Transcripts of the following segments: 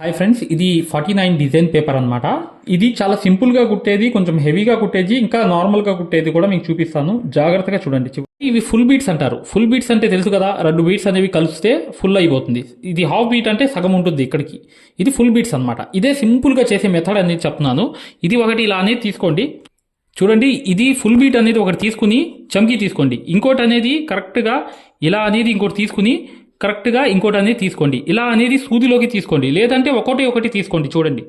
Hi friends ఇది forty nine design paper అనమాట ఇది చాలా సింపుల్గా కుట్టేది కొంచెం హెవీగా కుట్టేది ఇంకా నార్మల్గా కుట్టేది కూడా మీకు చూపిస్తాను. జాగ్రత్తగా చూడండి. ఇవి ఫుల్ బీట్స్ అంటారు. ఫుల్ బీట్స్ అంటే తెలుసు కదా రెండు బీట్స్ అనేవి కలిస్తే ఫుల్ అయిపోతుంది. ఇది హాఫ్ బీట్ అంటే సగం ఉంటుంది ఇక్కడికి. ఇది ఫుల్ బీట్స్ అనమాట ఇదే సింపుల్గా చేసే మెథడ్ అనేది చెప్తున్నాను. ఇది ఒకటి ఇలా అనేది తీసుకోండి. చూడండి ఇది ఫుల్ బీట్ అనేది ఒకటి తీసుకుని చమ్కి తీసుకోండి. ఇంకోటి అనేది కరెక్ట్గా ఇలా అనేది ఇంకోటి తీసుకుని కరెక్ట్గా ఇంకోటి అనేది తీసుకోండి. ఇలా అనేది సూదిలోకి తీసుకోండి. లేదంటే ఒకటి ఒకటి తీసుకోండి. చూడండి.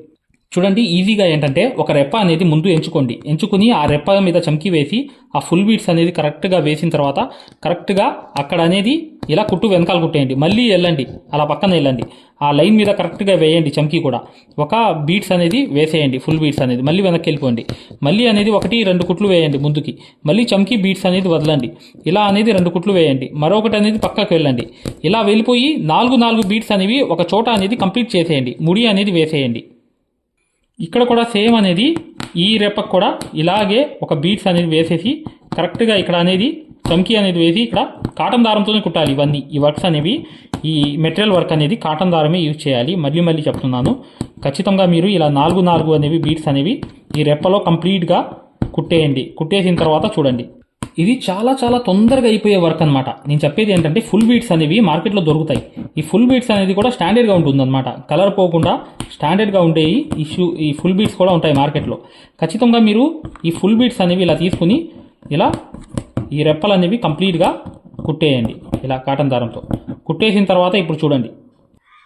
చూడండి ఈజీగా ఏంటంటే ఒక రెప్ప అనేది ముందు ఎంచుకోండి. ఎంచుకుని ఆ రెప్ప మీద చమ్కి వేసి ఆ ఫుల్ బీట్స్ అనేది కరెక్ట్గా వేసిన తర్వాత కరెక్ట్గా అక్కడ అనేది ఇలా కుట్టు వెనకాల కుట్టేయండి. మళ్ళీ వెళ్ళండి. అలా పక్కన వెళ్ళండి. ఆ లైన్ మీద కరెక్ట్గా వేయండి చమ్కీ కూడా. ఒక బీట్స్ అనేది వేసేయండి ఫుల్ బీట్స్ అనేది. మళ్ళీ వెనక్కి వెళ్ళిపోండి. మళ్ళీ అనేది ఒకటి రెండు కుట్లు వేయండి ముందుకి. మళ్ళీ చమ్కీ బీట్స్ అనేది వదలండి. ఇలా అనేది రెండు కుట్లు వేయండి. మరొకటి అనేది పక్కకు వెళ్ళండి. ఇలా వెళ్ళిపోయి నాలుగు నాలుగు బీట్స్ అనేవి ఒక చోట అనేది కంప్లీట్ చేసేయండి. ముడి అనేది వేసేయండి. ఇక్కడ కూడా సేమ్ అనేది ఈ రెప్పకు కూడా ఇలాగే ఒక బీట్స్ అనేది వేసేసి కరెక్ట్గా ఇక్కడ అనేది చమ్కీ అనేది వేసి ఇక్కడ కాటన్ దారంతోనే కుట్టాలి ఇవన్నీ. ఈ వర్క్స్ అనేవి ఈ మెటీరియల్ వర్క్ అనేది కాటన్ దారమే యూజ్ చేయాలి. మళ్ళీ మళ్ళీ చెప్తున్నాను. ఖచ్చితంగా మీరు ఇలా నాలుగు నాలుగు అనేవి బీట్స్ అనేవి ఈ రెప్పలో కంప్లీట్గా కుట్టేయండి. కుట్టేసిన తర్వాత చూడండి. ఇది చాలా చాలా తొందరగా అయిపోయే వర్క్ అనమాట నేను చెప్పేది ఏంటంటే ఫుల్ బీట్స్ అనేవి మార్కెట్లో దొరుకుతాయి. ఈ ఫుల్ బీట్స్ అనేది కూడా స్టాండర్డ్గా ఉంటుందన్నమాట. కలర్ పోకుండా స్టాండర్డ్గా ఉండేవి ఈ షూ ఈ ఫుల్ బీట్స్ కూడా ఉంటాయి మార్కెట్లో. ఖచ్చితంగా మీరు ఈ ఫుల్ బీట్స్ అనేవి ఇలా తీసుకుని ఇలా ఈ రెప్పలు అనేవి కంప్లీట్గా కుట్టేయండి. ఇలా కాటన్ దారంతో. కుట్టేసిన తర్వాత ఇప్పుడు చూడండి.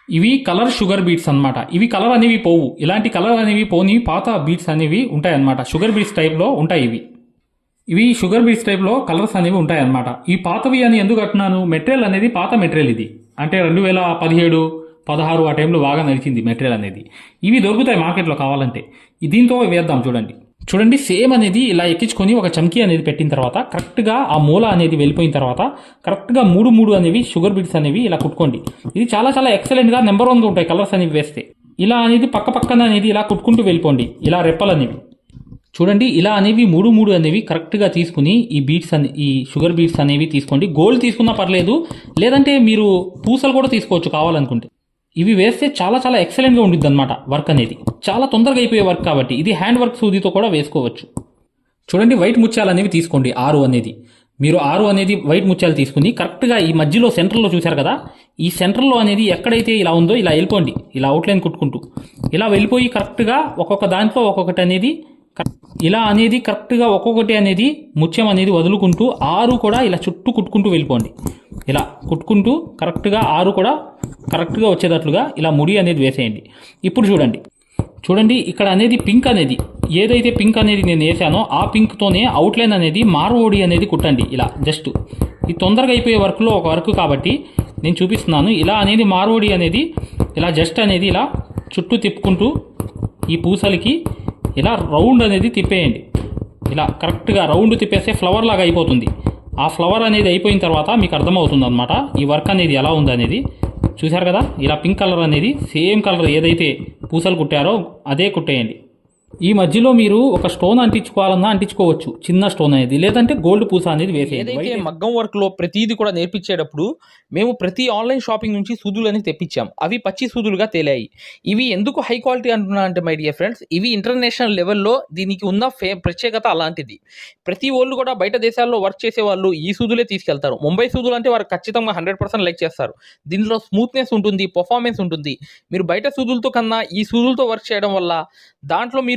ఇవి కలర్ షుగర్ బీట్స్ అన్నమాట. ఇవి కలర్ అనేవి పోవు. ఇలాంటి కలర్ అనేవి పోని పాత బీట్స్ అనేవి ఉంటాయి అన్నమాట షుగర్ బీట్స్ టైప్లో ఉంటాయి ఇవి. ఇవి షుగర్ బీట్స్ టైప్లో కలర్స్ అనేవి ఉంటాయి అన్నమాట ఈ పాతవి అని ఎందుకు అంటున్నాను మెటీరియల్ అనేది పాత మెటీరియల్ ఇది. అంటే రెండు వేల పదిహేడు పదహారు ఆ టైంలో బాగా నడిచింది మెటీరియల్ అనేది. ఇవి దొరుకుతాయి మార్కెట్లో కావాలంటే. దీంతో వేద్దాం చూడండి. చూడండి సేమ్ అనేది ఇలా ఎక్కించుకొని ఒక చమ్కీ అనేది పెట్టిన తర్వాత కరెక్ట్గా ఆ మూల అనేది వెళ్ళిపోయిన తర్వాత కరెక్ట్గా మూడు మూడు అనేవి షుగర్ బీట్స్ అనేవి ఇలా కుట్టుకోండి. ఇది చాలా చాలా ఎక్సలెంట్గా నెంబర్ వన్గా ఉంటాయి కలర్స్ అనేవి వేస్తే. ఇలా అనేది పక్క పక్కన అనేది ఇలా కుట్టుకుంటూ వెళ్ళిపోండి ఇలా రెప్పలు అనేవి. చూడండి ఇలా అనేవి మూడు మూడు అనేవి కరెక్ట్గా తీసుకుని ఈ బీట్స్ అనే ఈ షుగర్ బీట్స్ అనేవి తీసుకోండి. గోల్డ్ తీసుకున్నా పర్లేదు లేదంటే మీరు పూసలు కూడా తీసుకోవచ్చు కావాలనుకుంటే. ఇవి వేస్తే చాలా చాలా ఎక్సలెంట్గా ఉండిద్ది అనమాట వర్క్ అనేది. చాలా తొందరగా అయిపోయే వర్క్ కాబట్టి ఇది హ్యాండ్ వర్క్ సూదితో కూడా వేసుకోవచ్చు. చూడండి వైట్ ముత్యాలు అనేవి తీసుకోండి ఆరు అనేది. మీరు ఆరు అనేది వైట్ ముత్యాలు తీసుకుని కరెక్ట్గా ఈ మధ్యలో సెంటర్లో చూశారు కదా? ఈ సెంటర్లో అనేది ఎక్కడైతే ఇలా ఉందో ఇలా వెళ్ళిపోండి. ఇలా అవుట్లైన్ కుట్టుకుంటూ. ఇలా వెళ్ళిపోయి కరెక్ట్గా ఒక్కొక్క దాంట్లో ఒక్కొక్కటి అనేది ఇలా అనేది కరెక్ట్గా ఒక్కొక్కటి అనేది ముత్యం అనేది వదులుకుంటూ ఆరు కూడా ఇలా చుట్టూ కుట్టుకుంటూ వెళ్ళిపోండి. ఇలా కుట్టుకుంటూ కరెక్ట్గా ఆరు కూడా కరెక్ట్గా వచ్చేటట్లుగా ఇలా ముడి అనేది వేసేయండి. ఇప్పుడు చూడండి. చూడండి ఇక్కడ అనేది పింక్ అనేది. ఏదైతే పింక్ అనేది నేను వేసానో ఆ పింక్తోనే అవుట్లైన్ అనేది మార్వోడి అనేది కుట్టండి. ఇలా జస్ట్. ఈ తొందరగా అయిపోయే వర్క్లో ఒక వర్క్ కాబట్టి నేను చూపిస్తున్నాను. ఇలా అనేది మార్వోడి అనేది ఇలా జస్ట్ అనేది ఇలా చుట్టూ తిప్పుకుంటూ ఈ పూసలకి ఇలా రౌండ్ అనేది తిప్పేయండి. ఇలా కరెక్ట్గా రౌండ్ తిప్పేస్తే ఫ్లవర్ లాగా అయిపోతుంది. ఆ ఫ్లవర్ అనేది అయిపోయిన తర్వాత మీకు అర్థమవుతుంది అనమాట ఈ వర్క్ అనేది ఎలా ఉందనేది చూశారు కదా? ఇలా పింక్ కలర్ అనేది సేమ్ కలర్ ఏదైతే పూసలు కుట్టారో అదే కుట్టేయండి. ఈ మధ్యలో మీరు ఒక స్టోన్ అంటించుకోవాలన్నా అంటించుకోవచ్చు. చిన్న స్టోన్ అనేది. లేదంటే గోల్డ్ పూస అనేది ఏదైతే వైట్ మగ్గం వర్క్లో ప్రతిదీ కూడా నేర్పించేటప్పుడు మేము ప్రతి ఆన్లైన్ షాపింగ్ నుంచి సూదులు అనేది తెప్పించాం. అవి పచ్చి సూదులుగా తేలాయి. ఇవి ఎందుకు హై క్వాలిటీ అంటున్నా అంటే మై డియర్ ఫ్రెండ్స్ ఇవి ఇంటర్నేషనల్ లెవెల్లో దీనికి ఉన్న ఫే ప్రత్యేకత అలాంటిది. ప్రతి వాళ్ళు కూడా బయట దేశాల్లో వర్క్ చేసే వాళ్ళు ఈ సూదులే తీసుకెళ్తారు. ముంబై సూదులు అంటే వారు ఖచ్చితంగా హండ్రెడ్ పర్సెంట్ లైక్ చేస్తారు. దీనిలో స్మూత్నెస్ ఉంటుంది పర్ఫార్మెన్స్ ఉంటుంది. మీరు బయట సూదులతో కన్నా ఈ సూదులతో వర్క్ చేయడం వల్ల దాంట్లో మీరు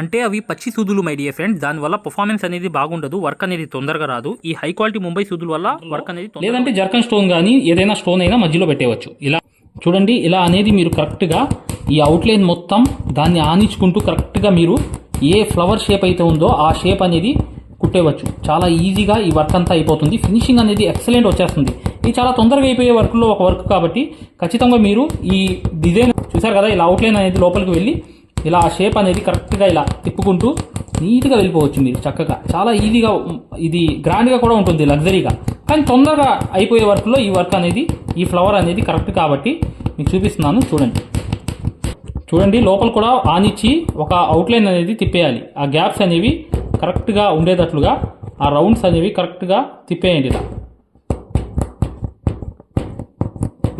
అంటే అవి పచ్చి సూదులు మై డియర్ ఫ్రెండ్స్ దానివల్ల పర్ఫార్మెన్స్ అనేది బాగుండదు వర్క్ అనేది తొందరగా రాదు. ఈ హై క్వాలిటీ ముంబై సూదుల వల్ల వర్క్ అనేది లేదంటే జర్కన్ స్టోన్ కానీ ఏదైనా స్టోన్ అయినా మధ్యలో పెట్టేయవచ్చు. ఇలా చూడండి ఇలా అనేది మీరు కరెక్ట్గా ఈ అవుట్లైన్ మొత్తం దాన్ని ఆనించుకుంటూ కరెక్ట్గా మీరు ఏ ఫ్లవర్ షేప్ అయితే ఉందో ఆ షేప్ అనేది కుట్టేవచ్చు. చాలా ఈజీగా ఈ వర్క్ అంతా అయిపోతుంది. ఫినిషింగ్ అనేది ఎక్సలెంట్ వచ్చేస్తుంది. ఇది చాలా తొందరగా అయిపోయే వర్క్లో ఒక వర్క్ కాబట్టి ఖచ్చితంగా మీరు ఈ డిజైన్ చూసారు కదా ఇలా అవుట్లైన్ అనేది లోపలికి వెళ్ళి ఇలా ఆ షేప్ అనేది కరెక్ట్గా ఇలా తిప్పుకుంటూ నీట్గా వెళ్ళిపోవచ్చు మీరు చక్కగా. చాలా ఈజీగా ఇది గ్రాండ్గా కూడా ఉంటుంది లగ్జరీగా కానీ తొందరగా అయిపోయే వర్క్లో ఈ వర్క్ అనేది ఈ ఫ్లవర్ అనేది కరెక్ట్ కాబట్టి మీకు చూపిస్తున్నాను చూడండి. చూడండి లోపల కూడా ఆనిచ్చి ఒక అవుట్లైన్ అనేది తిప్పేయాలి. ఆ గ్యాప్స్ అనేవి కరెక్ట్గా ఉండేటట్లుగా ఆ రౌండ్స్ అనేవి కరెక్ట్గా తిప్పేయండి ఇలా.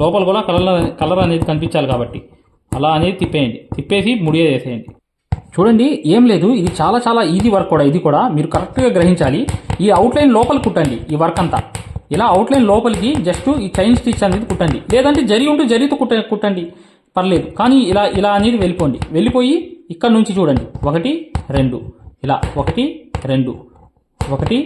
లోపల కూడా కలర్ కలర్ అనేది కనిపించాలి కాబట్టి. అలా అనేది తిప్పేయండి. తిప్పేసి ముడియ వేసేయండి. చూడండి ఏం లేదు ఇది చాలా చాలా ఈజీ వర్క్ కూడా ఇది కూడా మీరు కరెక్ట్గా గ్రహించాలి. ఈ అవుట్లైన్ లోపల కుట్టండి ఈ వర్క్ అంతా. ఇలా అవుట్లైన్ లోపలికి జస్ట్ ఈ చైన్ స్టిచ్ అనేది కుట్టండి. లేదంటే జరి ఉంటే జరితో కుట్ట కుట్టండి. పర్లేదు కానీ ఇలా ఇలా అనేది వెళ్ళిపోండి. వెళ్ళిపోయి ఇక్కడ నుంచి చూడండి. ఒకటి రెండు. ఇలా ఒకటి రెండు. ఒకటి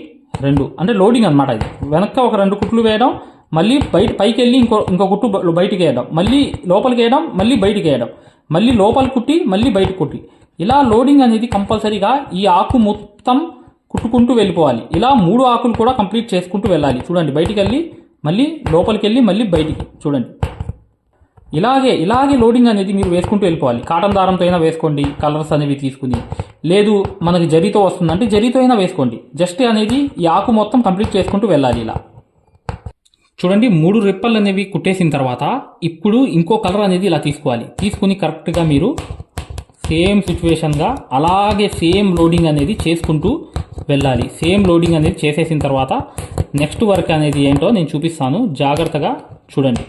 రెండు. అంటే లోడింగ్ అనమాట ఇది. వెనక్కి ఒక రెండు కుట్లు వేయడం మళ్ళీ బయట పైకి వెళ్ళి ఇంకో ఇంకో కుట్టు బ- బయటికి వేయడం మళ్ళీ లోపలికి వేయడం మళ్ళీ బయటికి వేయడం మళ్ళీ లోపల కుట్టి మళ్ళీ బయట కుట్టి. ఇలా లోడింగ్ అనేది కంపల్సరీగా ఈ ఆకు మొత్తం కుట్టుకుంటూ వెళ్ళిపోవాలి. ఇలా మూడు ఆకులు కూడా కంప్లీట్ చేసుకుంటూ వెళ్ళాలి. చూడండి బయటికి వెళ్ళి మళ్ళీ లోపలికి వెళ్ళి మళ్ళీ బయటికి. చూడండి. ఇలాగే ఇలాగే లోడింగ్ అనేది మీరు వేసుకుంటూ వెళ్ళిపోవాలి. కాటన్ దారంతో అయినా వేసుకోండి కలర్స్ అనేవి తీసుకుని. లేదు మనకి జరితో వస్తుందంటే జరీతో అయినా వేసుకోండి. జస్ట్ అనేది ఈ ఆకు మొత్తం కంప్లీట్ చేసుకుంటూ వెళ్ళాలి ఇలా. చూడండి మూడు రెప్పలు అనేవి కుట్టేసిన తర్వాత ఇప్పుడు ఇంకో కలర్ అనేది ఇలా తీసుకోవాలి. తీసుకుని కరెక్ట్గా మీరు సేమ్ సిచ్యువేషన్గా అలాగే సేమ్ లోడింగ్ అనేది చేసుకుంటూ వెళ్ళాలి. సేమ్ లోడింగ్ అనేది చేసేసిన తర్వాత నెక్స్ట్ వర్క్ అనేది ఏంటో నేను చూపిస్తాను. జాగ్రత్తగా చూడండి.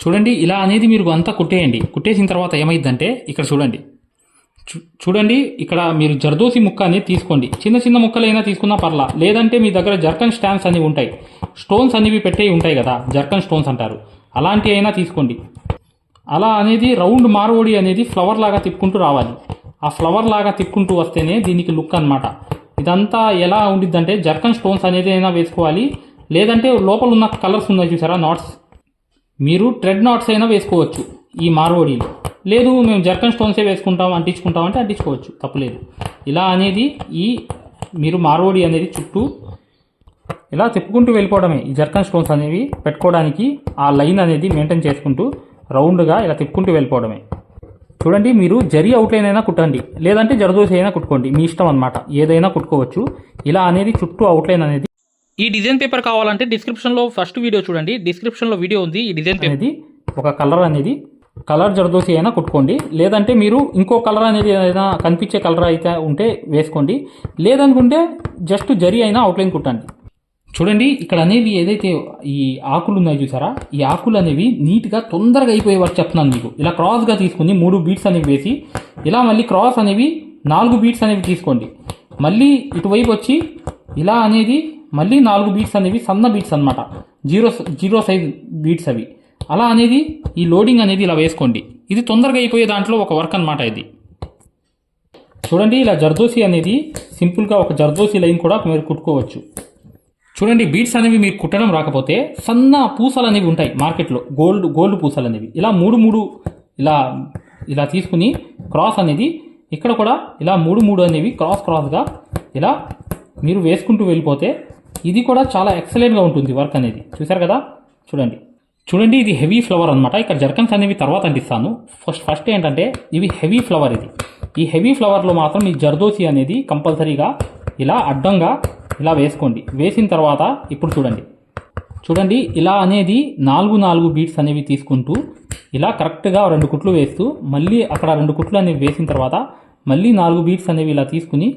చూడండి ఇలా అనేది మీరు అంతా కుట్టేయండి. కుట్టేసిన తర్వాత ఏమైందంటే ఇక్కడ చూడండి. చూడండి ఇక్కడ మీరు జర్దోసి ముక్క అని తీసుకోండి. చిన్న చిన్న ముక్కలైనా తీసుకున్నా పర్లా. లేదంటే మీ దగ్గర జర్కన్ స్టాండ్స్ అనేవి ఉంటాయి. స్టోన్స్ అనేవి పెట్టేవి ఉంటాయి కదా జర్కన్ స్టోన్స్ అంటారు. అలాంటివి అయినా తీసుకోండి. అలా అనేది రౌండ్ మార్వోడి అనేది ఫ్లవర్ లాగా తిప్పుకుంటూ రావాలి. ఆ ఫ్లవర్ లాగా తిప్పుకుంటూ వస్తేనే దీనికి లుక్ అనమాట ఇదంతా ఎలా ఉండిద్దంటే జర్కన్ స్టోన్స్ అనేది అయినా వేసుకోవాలి. లేదంటే లోపల ఉన్న కలర్స్ ఉన్నాయి చూసారా నాట్స్? మీరు ట్రెడ్ నాట్స్ అయినా వేసుకోవచ్చు ఈ మార్వడీలో లేదు మేము జర్కన్ స్టోన్సే వేసుకుంటాం అంటించుకుంటాం అంటే అంటించుకోవచ్చు తప్పులేదు ఇలా అనేది ఈ మీరు మార్వోడి అనేది చుట్టూ ఇలా తిప్పుకుంటూ వెళ్ళిపోవడమే. ఈ జర్కన్ స్టోన్స్ అనేవి పెట్టుకోవడానికి ఆ లైన్ అనేది మెయింటైన్ చేసుకుంటూ రౌండ్గా ఇలా తిప్పుకుంటూ వెళ్ళిపోవడమే. చూడండి మీరు జరి అవుట్లైన్ అయినా కుట్టండి లేదంటే జరదోసి అయినా కుట్టుకోండి మీ ఇష్టం అనమాట ఏదైనా కుట్టుకోవచ్చు. ఇలా అనేది చుట్టూ అవుట్లైన్ అనేది ఈ డిజైన్ పేపర్ కావాలంటే డిస్క్రిప్షన్లో ఫస్ట్ వీడియో చూడండి. డిస్క్రిప్షన్లో వీడియో ఉంది ఈ డిజైన్ అనేది ఒక కలర్ అనేది కలర్ జరదోసి అయినా కుట్టుకోండి. లేదంటే మీరు ఇంకో కలర్ అనేది ఏదైనా కనిపించే కలర్ అయితే ఉంటే వేసుకోండి. లేదనుకుంటే జస్ట్ జరి అయినా అవుట్లైన్ కుట్టండి. చూడండి ఇక్కడ అనేవి ఏదైతే ఈ ఆకులు ఉన్నాయి చూసారా? ఈ ఆకులు అనేవి నీట్గా తొందరగా అయిపోయే వరకు చెప్తున్నాను మీకు. ఇలా క్రాస్గా తీసుకుని మూడు బీట్స్ అనేవి వేసి ఇలా మళ్ళీ క్రాస్ అనేవి నాలుగు బీట్స్ అనేవి తీసుకోండి. మళ్ళీ ఇటువైపు వచ్చి ఇలా అనేది మళ్ళీ నాలుగు బీట్స్ అనేవి సన్న బీట్స్ అన్నమాట. జీరో జీరో సైజ్ బీట్స్ అవి. అలా అనేది ఈ లోడింగ్ అనేది ఇలా వేసుకోండి. ఇది తొందరగా అయిపోయే దాంట్లో ఒక వర్క్ అన్నమాట ఇది. చూడండి ఇలా జర్దోసి అనేది సింపుల్గా ఒక జర్దోసి లైన్ కూడా మీరు కుట్టుకోవచ్చు. చూడండి బీడ్స్ అనేవి మీరు కుట్టడం రాకపోతే సన్న పూసలు అనేవి ఉంటాయి మార్కెట్లో. గోల్డ్ గోల్డ్ పూసలు అనేవి. ఇలా మూడు మూడు ఇలా ఇలా తీసుకుని క్రాస్ అనేది ఇక్కడ కూడా ఇలా మూడు మూడు అనేవి క్రాస్ క్రాస్గా ఇలా మీరు వేసుకుంటూ వెళ్ళిపోతే ఇది కూడా చాలా ఎక్సలెంట్గా ఉంటుంది వర్క్ అనేది. చూసారు కదా? చూడండి. చూడండి ఇది హెవీ ఫ్లవర్ అనమాట ఇక్కడ జర్కన్స్ అనేవి తర్వాత అంటిస్తాను. ఫస్ట్ ఫస్ట్ ఏంటంటే ఇవి హెవీ ఫ్లవర్ ఇది. ఈ హెవీ ఫ్లవర్లో మాత్రం ఈ జర్దోసి అనేది కంపల్సరీగా ఇలా అడ్డంగా ఇలా వేసుకోండి. వేసిన తర్వాత ఇప్పుడు చూడండి. చూడండి ఇలా అనేది నాలుగు నాలుగు బీట్స్ అనేవి తీసుకుంటూ ఇలా కరెక్ట్గా రెండు కుట్లు వేస్తూ మళ్ళీ అక్కడ రెండు కుట్లు అనేవి వేసిన తర్వాత మళ్ళీ నాలుగు బీట్స్ అనేవి ఇలా తీసుకుని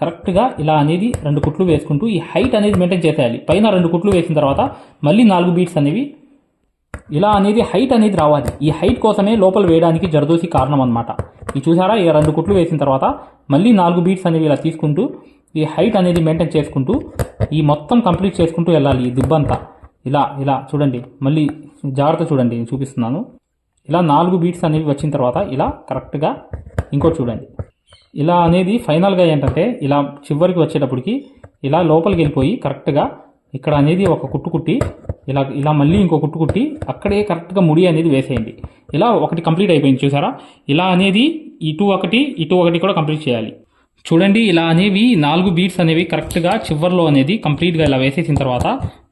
కరెక్ట్గా ఇలా అనేది రెండు కుట్లు వేసుకుంటూ ఈ హైట్ అనేది మెయింటైన్ చేసేయాలి. పైన రెండు కుట్లు వేసిన తర్వాత మళ్ళీ నాలుగు బీట్స్ అనేవి ఇలా అనేది హైట్ అనేది రావాలి. ఈ హైట్ కోసమే లోపల వేయడానికి జరదోసి కారణం అనమాట ఈ చూసారా ఈ రెండు కుట్లు వేసిన తర్వాత మళ్ళీ నాలుగు బీట్స్ అనేవి ఇలా తీసుకుంటూ ఈ హైట్ అనేది మెయింటైన్ చేసుకుంటూ ఈ మొత్తం కంప్లీట్ చేసుకుంటూ వెళ్ళాలి ఈ దిబ్బంతా. ఇలా ఇలా చూడండి. మళ్ళీ జాగ్రత్త చూడండి. నేను చూపిస్తున్నాను. ఇలా నాలుగు బీట్స్ అనేవి వచ్చిన తర్వాత ఇలా కరెక్ట్గా ఇంకోటి చూడండి. ఇలా అనేది ఫైనల్గా ఏంటంటే ఇలా చివరికి వచ్చేటప్పటికి ఇలా లోపలికి వెళ్ళిపోయి కరెక్ట్గా ఇక్కడ అనేది ఒక కుట్టు కుట్టి ఇలా ఇలా మళ్ళీ ఇంకో కుట్టు కుట్టి అక్కడే కరెక్ట్గా ముడి అనేది వేసేయండి. ఇలా ఒకటి కంప్లీట్ అయిపోయింది చూసారా? ఇలా అనేది ఇటు ఒకటి ఇటు ఒకటి కూడా కంప్లీట్ చేయాలి. చూడండి ఇలా అనేవి నాలుగు బీట్స్ అనేవి కరెక్ట్గా చివర్లో అనేది కంప్లీట్గా ఇలా వేసేసిన తర్వాత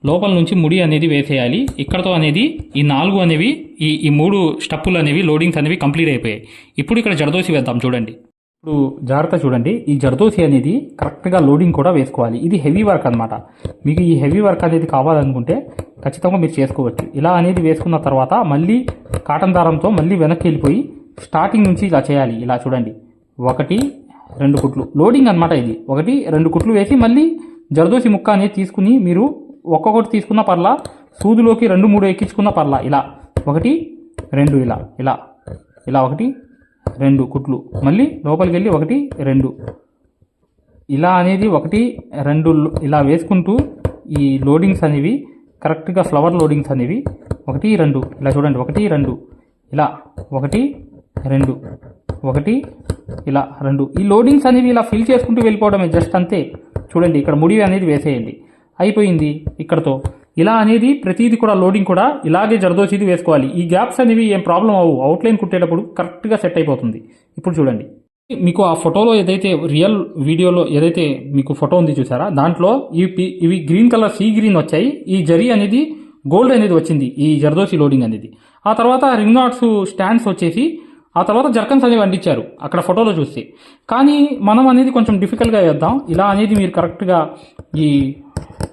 లోపల నుంచి ముడి అనేది వేసేయాలి. ఇక్కడతో అనేది ఈ నాలుగు అనేవి ఈ ఈ మూడు స్టప్పులు అనేవి లోడింగ్స్ అనేవి కంప్లీట్ అయిపోయాయి. ఇప్పుడు ఇక్కడ జడదోసి వేద్దాం చూడండి. ఇప్పుడు జాగ్రత్త చూడండి. ఈ జర్దోసి అనేది కరెక్ట్గా లోడింగ్ కూడా వేసుకోవాలి. ఇది హెవీ వర్క్ అనమాట మీకు ఈ హెవీ వర్క్ అనేది కావాలనుకుంటే ఖచ్చితంగా మీరు చేసుకోవచ్చు. ఇలా అనేది వేసుకున్న తర్వాత మళ్ళీ కాటన్ దారంతో మళ్ళీ వెనక్కి వెళ్ళిపోయి స్టార్టింగ్ నుంచి ఇలా చేయాలి. ఇలా చూడండి. ఒకటి రెండు కుట్లు. లోడింగ్ అనమాట ఇది. ఒకటి రెండు కుట్లు వేసి మళ్ళీ జర్దోసి ముక్క అనేది తీసుకుని మీరు ఒక్కొక్కటి తీసుకున్న పర్లా సూదులోకి రెండు మూడు ఎక్కించుకున్న పర్లా ఇలా. ఒకటి రెండు ఇలా. ఇలా. ఇలా ఒకటి రెండు కుట్లు. మళ్ళీ లోపలికి వెళ్ళి ఒకటి రెండు. ఇలా అనేది ఒకటి రెండు ఇలా వేసుకుంటూ ఈ లోడింగ్స్ అనేవి కరెక్ట్గా ఫ్లవర్ లోడింగ్స్ అనేవి ఒకటి రెండు. ఇలా చూడండి ఒకటి రెండు. ఇలా ఒకటి రెండు. ఒకటి ఇలా రెండు. ఈ లోడింగ్స్ అనేవి ఇలా ఫిల్ చేసుకుంటూ వెళ్ళిపోవడమే జస్ట్ అంతే. చూడండి ఇక్కడ ముడివి అనేది వేసేయండి. అయిపోయింది ఇక్కడతో. ఇలా అనేది ప్రతిదీ కూడా లోడింగ్ కూడా ఇలాగే జరదోచేది వేసుకోవాలి. ఈ గ్యాప్స్ అనేవి ఏం ప్రాబ్లం అవ్వు అవుట్లైన్ కుట్టేటప్పుడు కరెక్ట్గా సెట్ అయిపోతుంది. ఇప్పుడు చూడండి. మీకు ఆ ఫోటోలో ఏదైతే రియల్ వీడియోలో ఏదైతే మీకు ఫోటో ఉంది చూసారా? దాంట్లో ఈ ఇవి గ్రీన్ కలర్ సీ గ్రీన్ వచ్చాయి. ఈ జరీ అనేది గోల్డ్ అనేది వచ్చింది. ఈ జర్దోసి లోడింగ్ అనేది. ఆ తర్వాత రింగ్ నాట్స్ స్టాండ్స్ వచ్చేసి ఆ తర్వాత జర్కన్స్ అనేవి అందించారు అక్కడ ఫోటోలో చూస్తే. కానీ మనం అనేది కొంచెం డిఫికల్ట్గా వేద్దాం. ఇలా అనేది మీరు కరెక్ట్గా ఈ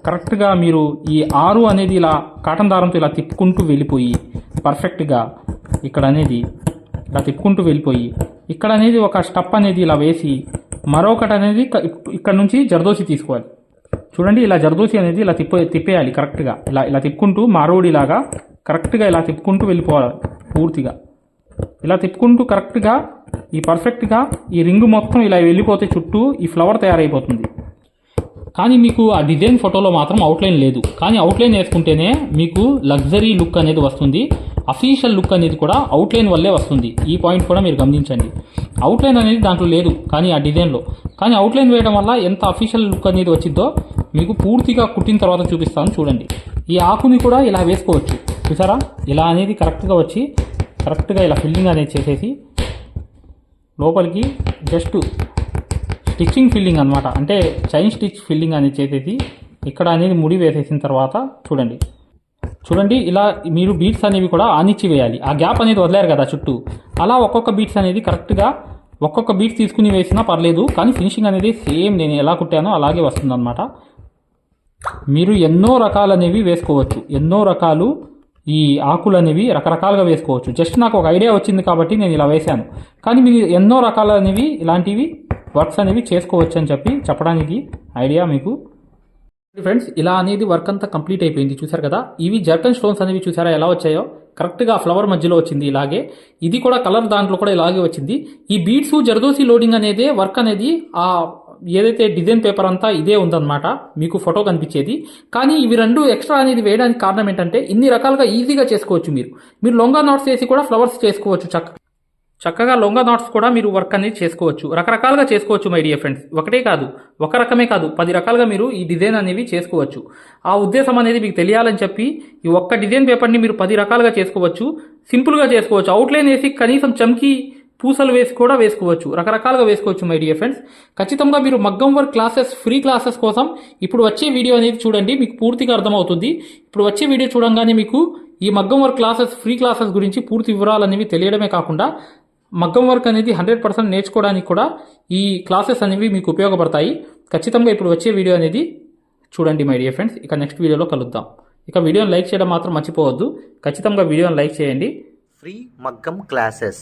కరెక్ట్గా మీరు ఈ ఆరు అనేది ఇలా కాటన్ దారంతో ఇలా తిప్పుకుంటూ వెళ్ళిపోయి పర్ఫెక్ట్గా ఇక్కడ అనేది ఇలా తిప్పుకుంటూ వెళ్ళిపోయి ఇక్కడ అనేది ఒక స్టప్ అనేది ఇలా వేసి మరొకటి అనేది ఇక్కడ నుంచి జర్దోసి తీసుకోవాలి. చూడండి ఇలా జర్దోసి అనేది ఇలా తిప్ప తిప్పేయాలి కరెక్ట్గా. ఇలా ఇలా తిప్పుకుంటూ మారోడిలాగా కరెక్ట్గా ఇలా తిప్పుకుంటూ వెళ్ళిపోవాలి పూర్తిగా. ఇలా తిప్పుకుంటూ కరెక్ట్గా ఈ పర్ఫెక్ట్గా ఈ రింగ్ మొత్తం ఇలా వెళ్ళిపోతే చుట్టూ ఈ ఫ్లవర్ తయారైపోతుంది. కానీ మీకు ఆ డిజైన్ ఫోటోలో మాత్రం అవుట్లైన్ లేదు. కానీ అవుట్లైన్ వేసుకుంటేనే మీకు లగ్జరీ లుక్ అనేది వస్తుంది. అఫీషియల్ లుక్ అనేది కూడా అవుట్లైన్ వల్లే వస్తుంది. ఈ పాయింట్ కూడా మీరు గమనించండి. అవుట్లైన్ అనేది దాంట్లో లేదు కానీ ఆ డిజైన్లో కానీ అవుట్లైన్ వేయడం వల్ల ఎంత అఫీషియల్ లుక్ అనేది వచ్చిందో మీకు పూర్తిగా కుట్టిన తర్వాత చూపిస్తాను చూడండి. ఈ ఆకుని కూడా ఇలా వేసుకోవచ్చు. చూసారా? ఇలా అనేది కరెక్ట్గా వచ్చి కరెక్ట్గా ఇలా ఫిల్లింగ్ అనేది చేసేసి లోపలికి జస్ట్ స్టిచ్చింగ్ ఫిల్లింగ్ అనమాట అంటే చైన్ స్టిచ్ ఫిల్లింగ్ అనేది చేసేసి ఇక్కడ అనేది ముడి వేసేసిన తర్వాత చూడండి. చూడండి ఇలా మీరు బీట్స్ అనేవి కూడా ఆనిచ్చి వేయాలి. ఆ గ్యాప్ అనేది వదిలేరు కదా చుట్టూ. అలా ఒక్కొక్క బీట్స్ అనేది కరెక్ట్గా ఒక్కొక్క బీట్స్ తీసుకుని వేసినా పర్లేదు కానీ ఫినిషింగ్ అనేది సేమ్ నేను ఎలా కుట్టానో అలాగే వస్తుందన్నమాట. మీరు ఎన్నో రకాలు అనేవి వేసుకోవచ్చు. ఎన్నో రకాలు ఈ ఆకులు అనేవి రకరకాలుగా వేసుకోవచ్చు. జస్ట్ నాకు ఒక ఐడియా వచ్చింది కాబట్టి నేను ఇలా వేశాను. కానీ మీరు ఎన్నో రకాలు అనేవి ఇలాంటివి వర్క్స్ అనేవి చేసుకోవచ్చు అని చెప్పి చెప్పడానికి ఐడియా మీకు. ఫ్రెండ్స్ ఇలా అనేది వర్క్ అంతా కంప్లీట్ అయిపోయింది. చూసారు కదా? ఇవి జర్కన్ స్టోన్స్ అనేవి చూసారా ఎలా వచ్చాయో? కరెక్ట్గా ఫ్లవర్ మధ్యలో వచ్చింది ఇలాగే. ఇది కూడా కలర్ దాంట్లో కూడా ఇలాగే వచ్చింది. ఈ బీడ్స్ జర్దోసి లోడింగ్ అనేది వర్క్ అనేది ఆ ఏదైతే డిజైన్ పేపర్ అంతా ఇదే ఉందన్నమాట మీకు ఫోటో కనిపించేది. కానీ ఇవి రెండు ఎక్స్ట్రా అనేది వేయడానికి కారణం ఏంటంటే ఇన్ని రకాలుగా ఈజీగా చేసుకోవచ్చు మీరు. మీరు లొంగా నాట్స్ వేసి కూడా ఫ్లవర్స్ చేసుకోవచ్చు చక్క చక్కగా లొంగా నాట్స్ కూడా మీరు వర్క్ అనేది చేసుకోవచ్చు. రకరకాలుగా చేసుకోవచ్చు మై డియర్ ఫ్రెండ్స్. ఒకటే కాదు ఒక రకమే కాదు పది రకాలుగా మీరు ఈ డిజైన్ అనేవి చేసుకోవచ్చు. ఆ ఉద్దేశం అనేది మీకు తెలియాలని చెప్పి ఈ ఒక్క డిజైన్ పేపర్ని మీరు పది రకాలుగా చేసుకోవచ్చు. సింపుల్గా చేసుకోవచ్చు. అవుట్లైన్ వేసి కనీసం చమ్కి పూసలు వేసి కూడా వేసుకోవచ్చు. రకరకాలుగా వేసుకోవచ్చు మై డియర్ ఫ్రెండ్స్ ఖచ్చితంగా మీరు మగ్గం వర్క్ క్లాసెస్ ఫ్రీ క్లాసెస్ కోసం ఇప్పుడు వచ్చే వీడియో అనేది చూడండి మీకు పూర్తిగా అర్థమవుతుంది. ఇప్పుడు వచ్చే వీడియో చూడంగానే మీకు ఈ మగ్గం వర్క్ క్లాసెస్ ఫ్రీ క్లాసెస్ గురించి పూర్తి వివరాలు అనేవి తెలియడమే కాకుండా మగ్గం వర్క్ అనేది హండ్రెడ్ పర్సెంట్ నేర్చుకోవడానికి కూడా ఈ క్లాసెస్ అనేవి మీకు ఉపయోగపడతాయి. ఖచ్చితంగా ఇప్పుడు వచ్చే వీడియో అనేది చూడండి మై డియర్ ఫ్రెండ్స్ ఇక నెక్స్ట్ వీడియోలో కలుద్దాం. ఇక వీడియోని లైక్ చేయడం మాత్రం మర్చిపోవద్దు. ఖచ్చితంగా వీడియోని లైక్ చేయండి. ఫ్రీ మగ్గం క్లాసెస్